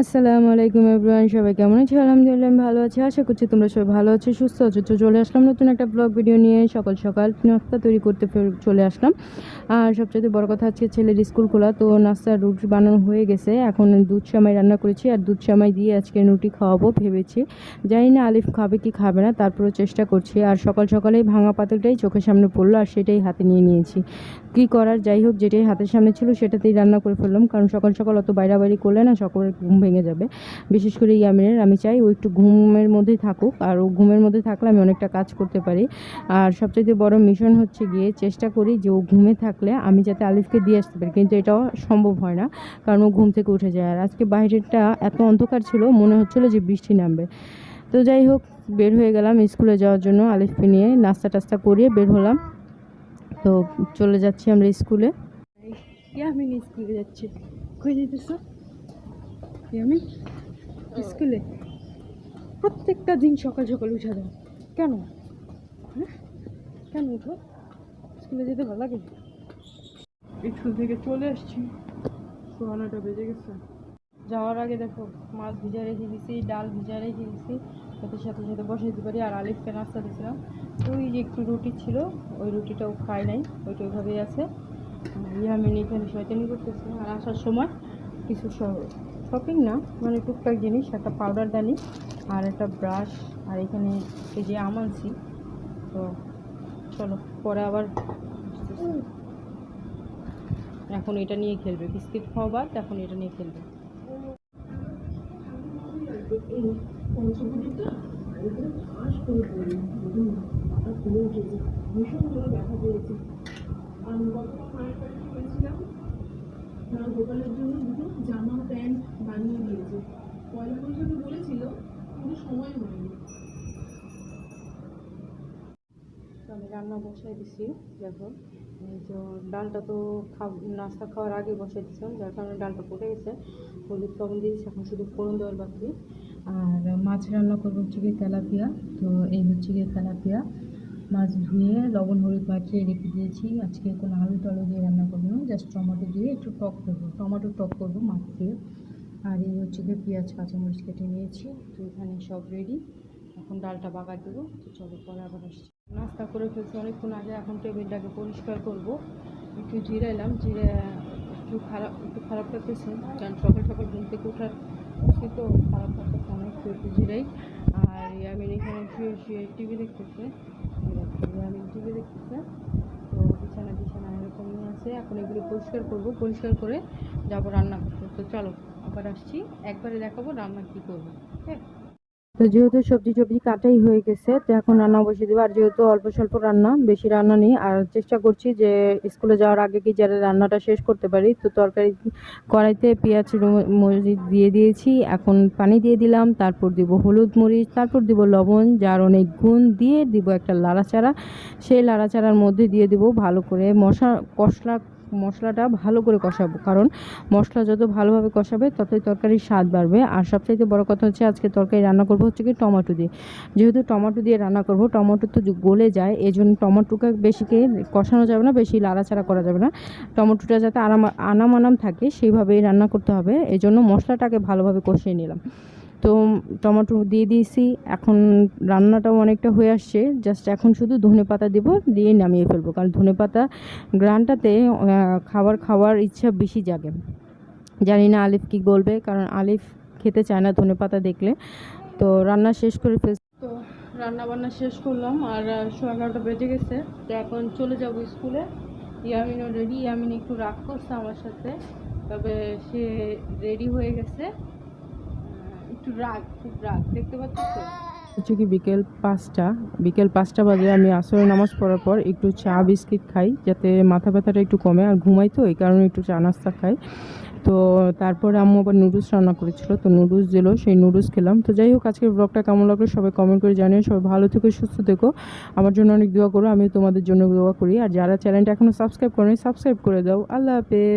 আসসালামু আলাইকুম এভরিওয়ান, সবাই কেমন আছো? আলহামদুলিল্লাহ ভালো আছি। আশা করছি তোমরা সবাই ভালো আছো, সুস্থ আছো। তো চলে আসলাম নতুন একটা ব্লগ ভিডিও নিয়ে। সকাল সকাল নাস্তা তৈরি করতে চলে আসলাম। আর সবচেয়ে বড় কথা আজকে ছেলের স্কুল খোলা, তো নাস্তার রুটি বানানো হয়ে গেছে। এখন দুধ সামাই রান্না করেছি, আর দুধ সামাই দিয়ে আজকে রুটি খাওয়াবো ভেবেছি। জানি না আলিফ খাবে কি খাবে না, তারপরেও চেষ্টা করছি। আর সকাল সকালেই ভাঙা পাতিলটাই চোখের সামনে পড়ল, আর সেটাই হাতে নিয়ে নিয়েছি। কি করার? যাই হোক, যেটাই হাতের সামনে ছিল সেটাতেই রান্না করে ফেললাম। কারণ সকাল সকাল অত বাইরাবাড়ি করলে না সকলের ভেঙে যাবে। বিশেষ করে ইয়ামিনের, আমি চাই ও একটু ঘুমের মধ্যেই থাকুক। আর ও ঘুমের মধ্যে থাকলে আমি অনেকটা কাজ করতে পারি। আর সবচেয়ে বড় মিশন হচ্ছে গিয়ে চেষ্টা করি যে ও ঘুমে থাকলে আমি যাতে আলিফকে দিয়ে আসতে পারি। কিন্তু এটাও সম্ভব হয় না, কারণ ও ঘুম থেকে উঠে যায়। আর আজকে বাইরেটা এত অন্ধকার ছিল, মনে হচ্ছিল যে বৃষ্টি নামবে। তো যাই হোক, বের হয়ে গেলাম স্কুলে যাওয়ার জন্য আলিফকে নিয়ে। নাস্তা টাস্তা করিয়ে বের হলাম। তো চলে যাচ্ছি আমরা স্কুলে। ইয়ামিন স্কুলে যাচ্ছি। কই যেতেছ ইয়ামিন স্কুলে। প্রত্যেকটা দিন সকাল সকাল উঠা দাও কেন? হ্যাঁ? কেন উঠো স্কুলে যেতে ভালো লাগে? স্কুল থেকে চলে আসছি। সোহানাটা বেজে গেছে। যাওয়ার আগে দেখো, মাছ ভিজা রেখে দিছি, ডাল ভিজা রেখে দিছি। সাথে সাথে সাথে বসে দিতে পারি, আর আলিফকে নাস্তা দিয়েছিলাম। ওই যে একটু রুটি ছিল, ওই রুটিটাও খাই নাই, ওইটা ওইভাবেই আছে। ইয়ামিন এখানে শয়তানি করতেছে, আর আসার সময় কিছু শপিং না মানে টুকটাক জিনিস, একটা পাউডার দানি আর একটা ব্রাশ আর এখানে এই যে আম তো চলো, পরে আবার এখন এটা নিয়ে খেলবে, বিস্কিট খাওয়া এখন এটা নিয়ে খেলবে। গোপালের জন্য দুটো জামা, প্যান্ট বানিয়ে দিয়েছে। পয়লা বৈশাখে বলেছিল, কিন্তু সময় হয়নি। আমি রান্না বসাই দিছি, দেখো। তো ডালটা তো খাব নাস্তা খাওয়ার আগে বসাই দিছিলাম, যার কারণে ডালটা পড়ে গেছে। হলুদ লবণ দিয়েছি, এখন শুধু ফোড়ন দেওয়ার বাকি। আর মাছ রান্না করব হচ্ছে গিয়ে তেলাপিয়া। তো এই হচ্ছে গিয়ে তেলাপিয়া। মাছ ধুয়ে লবণ, হলুদ মাখিয়ে রেখে দিয়েছি। আজকে কোনো আলু টালু দিয়ে রান্না করব। না জাস্ট টমেটো দিয়ে একটু টক করব। টমেটো টক করব মাছ দিয়ে আর এই হচ্ছে গিয়ে পেঁয়াজ, কাঁচামরিচ কেটে নিয়েছি। তো এখানে সব রেডি এখন ডালটা বাগার দেবো। তো চলো পরে আবার আসছি। নাস্তা করে ফেলছি অনেকক্ষণ আগে। এখন টেবিলটাকে পরিষ্কার করব। একটু জিরাইলাম। জিরে একটু খারাপ একটু খারাপ লাগতেছে। কারণ সকাল সকাল ঘুম থেকে ওঠার তো খারাপ লাগতেছে। অনেক একটু জিরাই। আর আমি এখানে শুয়ে শুয়ে টিভি দেখতেছে। ইয়ামিন টিভি দেখতেছে তো বিছানা বিছানা এরকম নিয়ে আছে, এখন এগুলো পরিষ্কার করব, পরিষ্কার করে যাব রান্না করতে। তো চলো, আবার আসছি। একবারে দেখাবো রান্না কী করব, ঠিক আছে? তো যেহেতু সবজি টবজি কাটাই হয়ে গেছে, তো এখন রান্না বসিয়ে দেবো। আর যেহেতু অল্প স্বল্প রান্না, বেশি রান্না নেই, আর চেষ্টা করছি যে স্কুলে যাওয়ার আগে কি যারা রান্নাটা শেষ করতে পারি, তো তরকারি কড়াইতে পেঁয়াজ মরিচ দিয়ে দিয়েছি, এখন পানি দিয়ে দিলাম, তারপর দিব হলুদ মরিচ, তারপর দিব লবণ, যার অনেক গুণ, দিয়ে দিব একটা লাড়াচাড়া। সেই লাড়াচাড়ার মধ্যে দিয়ে দিব ভালো করে মশা কষলা মশলাটা ভালো করে কষাবো। কারণ মশলা যত ভালোভাবে কষাবে, ততই তরকারির স্বাদ বাড়বে। আর সবচাইতে বড় কথা হচ্ছে, আজকে তরকারি রান্না করব হচ্ছে কি টমেটো দিয়ে। যেহেতু টমেটো দিয়ে রান্না করব, টমেটো তো গলে যায় এই জন্য টমেটোকে বেশিকে কষানো যাবে না, বেশি লাড়াচাড়া করা যাবে না। টমেটোটা যাতে আরাম আনাম আনাম থাকে, সেইভাবেই রান্না করতে হবে। এই জন্য মশলাটাকে ভালোভাবে কষিয়ে নিলাম। তো টমেটো দিয়ে দিয়েছি। এখন রান্নাটাও অনেকটা হয়ে আসছে। জাস্ট এখন শুধু ধনে পাতা দিব, দিয়ে নামিয়ে ফেলব। কারণ ধনে পাতা গ্রানটাতে খাবার খাওয়ার ইচ্ছা বেশি জাগে। জানি না আলিফ কি বলবে, কারণ আলিফ খেতে চায় না ধনে পাতা দেখলে। তো রান্না শেষ করে ফেল তো রান্না বান্না শেষ করলাম, আর সোয়া এগারোটা বেজে গেছে। তো এখন চলে যাব স্কুলে। ইয়ামিনও রেডি ইয়ামিন একটু রাগ করছে আমার সাথে। তবে সে রেডি হয়ে গেছে। একটু রাগ দেখতে পাচ্ছ হচ্ছে কি বিকেল পাঁচটা বিকেল পাঁচটা বাজে আমি আসরের নামাজ পড়ার পর একটু চা, বিস্কিট খাই যাতে মাথা ব্যথাটা একটু কমে, আর ঘুমাই তো, এই কারণে একটু চা, নাস্তা খাই। তো তারপরে আম্মু আবার নুডলস রান্না করেছিল, তো নুডলস দিল, সেই নুডলস খেলাম। তো যাই হোক, আজকের ব্লগটা কেমন লাগল সবাই কমেন্ট করে জানিয়ে সবাই ভালো থেকো, সুস্থ থেকো। আমার জন্য অনেক দোয়া করো আমি তোমাদের জন্য দোয়া করি। আর যারা চ্যানেলটা এখনও সাবস্ক্রাইব করেনি সাবস্ক্রাইব করে দাও। আল্লাহ হাফেজ।